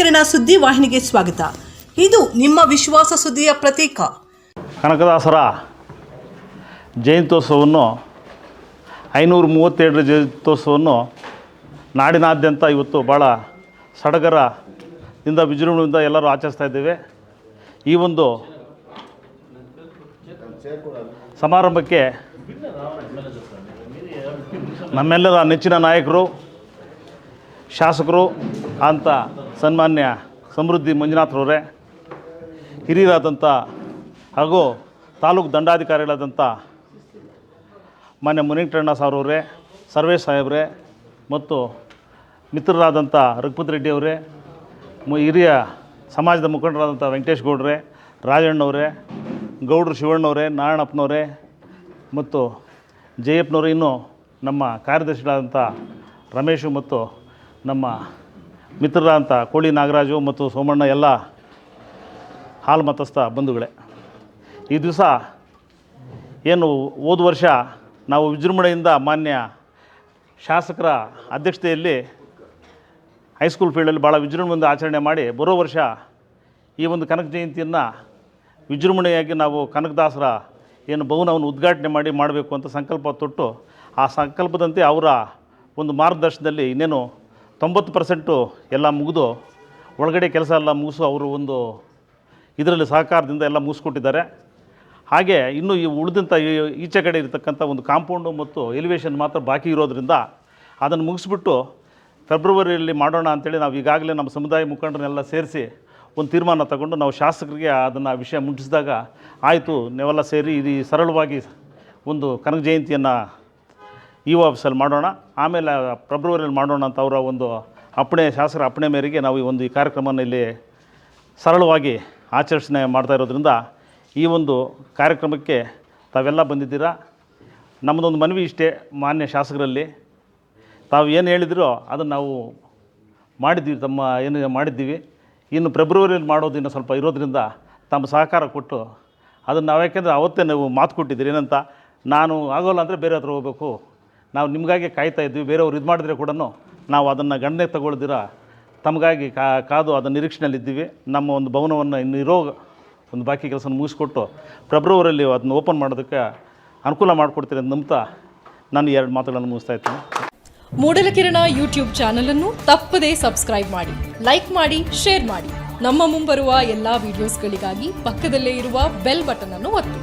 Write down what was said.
ಮೂಡಲಕಿರಣ ಸುದ್ದಿ ವಾಹಿನಿಗೆ ಸ್ವಾಗತ. ಇದು ನಿಮ್ಮ ವಿಶ್ವಾಸ ಸುದ್ದಿಯ ಪ್ರತೀಕ. ಕನಕದಾಸರ ಜಯಂತ್ಯೋತ್ಸವವನ್ನು ಐನೂರ ಮೂವತ್ತೆರಡರ ಜಯಂತ್ಯೋತ್ಸವವನ್ನು ನಾಡಿನಾದ್ಯಂತ ಇವತ್ತು ಭಾಳ ಸಡಗರದಿಂದ ವಿಜೃಂಭಣೆಯಿಂದ ಎಲ್ಲರೂ ಆಚರಿಸ್ತಾ ಇದ್ದೇವೆ. ಈ ಒಂದು ಸಮಾರಂಭಕ್ಕೆ ನಮ್ಮೆಲ್ಲರ ನೆಚ್ಚಿನ ನಾಯಕರು, ಶಾಸಕರು ಅಂತ ಸನ್ಮಾನ್ಯ ಸಮೃದ್ಧಿ ಮಂಜುನಾಥ್ರವರೇ ಹಿರಿಯರಾದಂಥ ಹಾಗೂ ತಾಲೂಕು ದಂಡಾಧಿಕಾರಿಗಳಾದಂಥ ಮಾನ್ಯ ಮುನಿಂಕಣ್ಣ ಸಾವ್ರವರೇ ಸರ್ವೇಶ್ ಸಾಹೇಬ್ರೆ ಮತ್ತು ಮಿತ್ರರಾದಂಥ ರಘುಪತಿ ರೆಡ್ಡಿ ಅವರೇ, ಮು- ಹಿರಿಯ ಸಮಾಜದ ಮುಖಂಡರಾದಂಥ ವೆಂಕಟೇಶ್ ಗೌಡ್ರೆ ರಾಜಣ್ಣವರೇ ಗೌಡ್ರು ಶಿವಣ್ಣವರೇ ನಾರಾಯಣಪ್ಪನವರೇ ಮತ್ತು ಜಯಪ್ಪನವರು, ಇನ್ನು ನಮ್ಮ ಕಾರ್ಯದರ್ಶಿಗಳಾದಂಥ ರಮೇಶು ಮತ್ತು ನಮ್ಮ ಮಿತ್ರರಾದಂಥ ಕೋಳಿ ನಾಗರಾಜು ಮತ್ತು ಸೋಮಣ್ಣ ಎಲ್ಲ ಹಾಲು ಮತಸ್ಥ ಬಂಧುಗಳೇ. ಈ ದಿವಸ ಏನು ಹೋದ ವರ್ಷ ನಾವು ವಿಜೃಂಭಣೆಯಿಂದ ಮಾನ್ಯ ಶಾಸಕರ ಅಧ್ಯಕ್ಷತೆಯಲ್ಲಿ ಹೈಸ್ಕೂಲ್ ಫೀಲ್ಡಲ್ಲಿ ಭಾಳ ವಿಜೃಂಭಣೆಯಿಂದ ಆಚರಣೆ ಮಾಡಿ ಬರೋ ವರ್ಷ ಈ ಒಂದು ಕನಕ ಜಯಂತಿಯನ್ನು ವಿಜೃಂಭಣೆಯಾಗಿ ನಾವು ಕನಕದಾಸರ ಏನು ಭವನವನ್ನು ಉದ್ಘಾಟನೆ ಮಾಡಿ ಮಾಡಬೇಕು ಅಂತ ಸಂಕಲ್ಪ ತೊಟ್ಟು ಆ ಸಂಕಲ್ಪದಂತೆ ಅವರ ಒಂದು ಮಾರ್ಗದರ್ಶನದಲ್ಲಿ ಇನ್ನೇನು ತೊಂಬತ್ತು ಪರ್ಸೆಂಟು ಎಲ್ಲ ಮುಗಿದು ಒಳಗಡೆ ಕೆಲಸ ಎಲ್ಲ ಮುಗಿಸು ಅವರು ಒಂದು ಇದರಲ್ಲಿ ಸಹಕಾರದಿಂದ ಎಲ್ಲ ಮುಗಿಸ್ಕೊಟ್ಟಿದ್ದಾರೆ. ಹಾಗೆ ಇನ್ನು ಈ ಉಳಿದಂಥ ಈಚೆ ಕಡೆ ಇರತಕ್ಕಂಥ ಒಂದು ಕಾಂಪೌಂಡು ಮತ್ತು ಎಲಿವೇಷನ್ ಮಾತ್ರ ಬಾಕಿ ಇರೋದ್ರಿಂದ ಅದನ್ನು ಮುಗಿಸ್ಬಿಟ್ಟು ಫೆಬ್ರವರಿಯಲ್ಲಿ ಮಾಡೋಣ ಅಂತೇಳಿ ನಾವು ಈಗಾಗಲೇ ನಮ್ಮ ಸಮುದಾಯ ಮುಖಂಡರನ್ನೆಲ್ಲ ಸೇರಿಸಿ ಒಂದು ತೀರ್ಮಾನ ತಗೊಂಡು ನಾವು ಶಾಸಕರಿಗೆ ಅದನ್ನು ವಿಷಯ ಮುಟ್ಟಿಸಿದಾಗ ಆಯಿತು, ನೀವೆಲ್ಲ ಸೇರಿ ಇದು ಸರಳವಾಗಿ ಒಂದು ಕನಕ ಜಯಂತಿಯನ್ನು ಇ ಒ ಆಫೀಸಲ್ಲಿ ಮಾಡೋಣ. ಆಮೇಲೆ ಫೆಬ್ರವರಿಯಲ್ಲಿ ಮಾಡೋಣ ಅಂತ ಅವರ ಒಂದು ಅಪ್ಪಣೆ, ಶಾಸಕರ ಅಪ್ಪಣೆ ಮೇರೆಗೆ ನಾವು ಈ ಒಂದು ಈ ಕಾರ್ಯಕ್ರಮವನ್ನು ಇಲ್ಲಿ ಸರಳವಾಗಿ ಆಚರಣೆ ಮಾಡ್ತಾ ಇರೋದ್ರಿಂದ ಈ ಒಂದು ಕಾರ್ಯಕ್ರಮಕ್ಕೆ ತಾವೆಲ್ಲ ಬಂದಿದ್ದೀರಾ? ನಮ್ಮದೊಂದು ಮನವಿ ಇಷ್ಟೇ ಮಾನ್ಯ ಶಾಸಕರಲ್ಲಿ. ತಾವು ಏನು ಹೇಳಿದಿರೋ ಅದನ್ನು ನಾವು ಮಾಡಿದ್ದೀವಿ, ತಮ್ಮ ಏನು ಮಾಡಿದ್ದೀವಿ. ಇನ್ನು ಫೆಬ್ರವರಿಯಲ್ಲಿ ಮಾಡೋದು ಇನ್ನು ಸ್ವಲ್ಪ ಇರೋದ್ರಿಂದ ತಮ್ಮ ಸಹಕಾರ ಕೊಟ್ಟು ಅದನ್ನು ನಾವು ಯಾಕೆಂದರೆ ಅವತ್ತೇ ನೀವು ಮಾತು ಕೊಟ್ಟಿದ್ದೀರಿ ಏನಂತ. ನಾನು ಆಗೋಲ್ಲ ಅಂದರೆ ಬೇರೆ ಹತ್ರ ಹೋಗಬೇಕು. ನಾವು ನಿಮಗಾಗಿ ಕಾಯ್ತಾ ಇದ್ವಿ, ಬೇರೆಯವ್ರು ಇದು ಮಾಡಿದ್ರೆ ಕೂಡ ನಾವು ಅದನ್ನು ಗಣನೆ ತಗೊಳ್ದಿರ? ತಮಗಾಗಿ ಕಾದು ಅದನ್ನು ನಿರೀಕ್ಷೆಯಲ್ಲಿದ್ದೀವಿ ನಮ್ಮ ಒಂದು ಭವನವನ್ನು ಇನ್ನು ಇರೋ ಒಂದು ಬಾಕಿ ಕೆಲಸ ಮುಗಿಸ್ಕೊಟ್ಟು ಫೆಬ್ರವರಿಯಲ್ಲಿ ಅದನ್ನು ಓಪನ್ ಮಾಡೋದಕ್ಕೆ ಅನುಕೂಲ ಮಾಡಿಕೊಡ್ತೀರಿ ಅಂತ ನಂಬ್ತಾ ನಾನು ಎರಡು ಮಾತುಗಳನ್ನು ಮುಗಿಸ್ತಾ ಇದ್ದೀನಿ ಮೂಡಲಕಿರಣ ಯೂಟ್ಯೂಬ್ ಚಾನಲನ್ನು ತಪ್ಪದೇ ಸಬ್ಸ್ಕ್ರೈಬ್ ಮಾಡಿ, ಲೈಕ್ ಮಾಡಿ, ಶೇರ್ ಮಾಡಿ. ನಮ್ಮ ಮುಂಬರುವ ಎಲ್ಲಾ ವಿಡಿಯೋಸ್ಗಳಿಗಾಗಿ ಪಕ್ಕದಲ್ಲೇ ಇರುವ ಬೆಲ್ ಬಟನ್ ಅನ್ನು ಒತ್ತಿ.